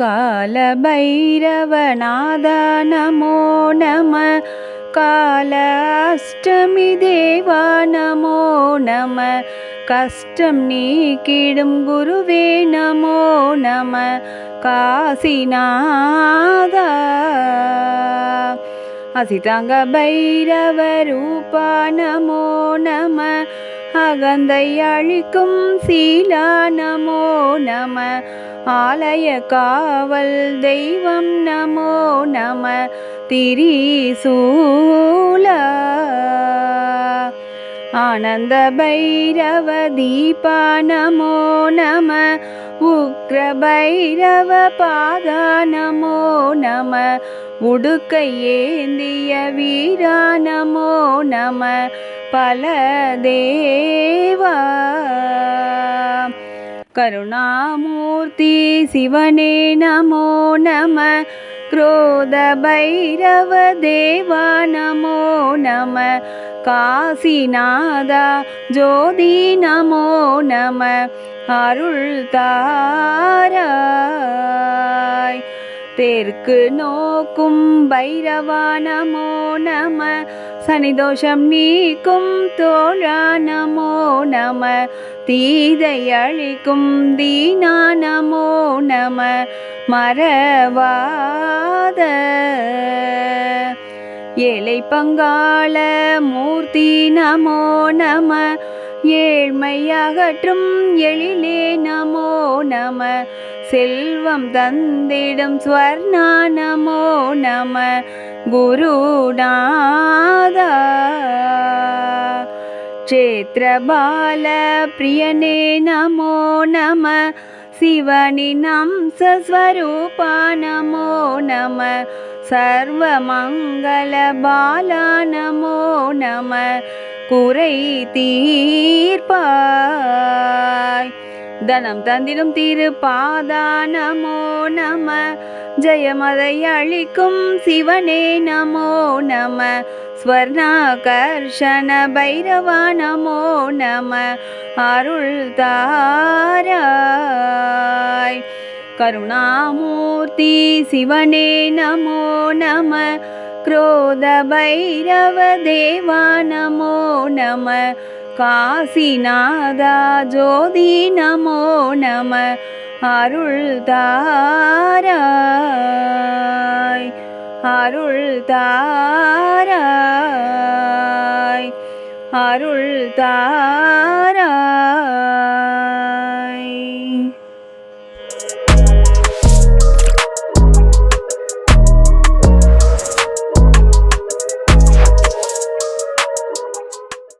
कालभैरवनादा नमो नमः काल अष्टमि देवा नमो नमः கஷ்டம் நீக்கிடும் குருவே நமோ நம காசிநாதா அசிதாங்க பைரவ ரூபா நமோ நம அகந்தை அழிக்கும் சீலா நமோ நம. ஆலய காவல் தெய்வம் நமோ நம. திரிசூல. ஆனந்த பைரவ தீபா நமோ நம. உக்ர பைரவ பாதா நமோ நம. உடுக்கை ஏந்திய வீரா நமோ நம பல தேவா கருணாமூர்த்தி சிவனே நமோ நம क्रोध भैरव देवा नमो नम காசிநாதா ஜோதி நமோ நம அருள் தாராய் தெற்கு நோக்கும் பைரவானமோ நம சனிதோஷம் நீக்கும் தோழா நமோ நம தீதை அழிக்கும் தீனா நமோ நம மறவாத ஏழை பங்காள மூர்த்தி நமோ நம ஏழ்மையாகற்றும் எழிலே நமோ நம செல்வம் தந்திடும் ஸ்வர்ணா நமோ நம குருநாதா. க்ஷேத்திரபால பிரியனே நமோ நம சிவனின் அம்சஸ்வரூபா நமோ நம சர்வமங்கள பாலா நமோ நம குறை தீர்ப்பாய் தனம் தந்திடும் திருப்பாதா நமோ நம ஜெயமதை அளிக்கும் சிவனே நமோ நம ஸ்வர்ணாகர்ஷண பைரவா நமோ நம அருள் தாராய் கருணாமூர்த்தி சிவனே நமோ நம क्रोध भैरव देवा नमो नम காசிநாதா ஜோதி நமோ நம அருள் தாராய் அருள் தாராய் அருள் தாராய்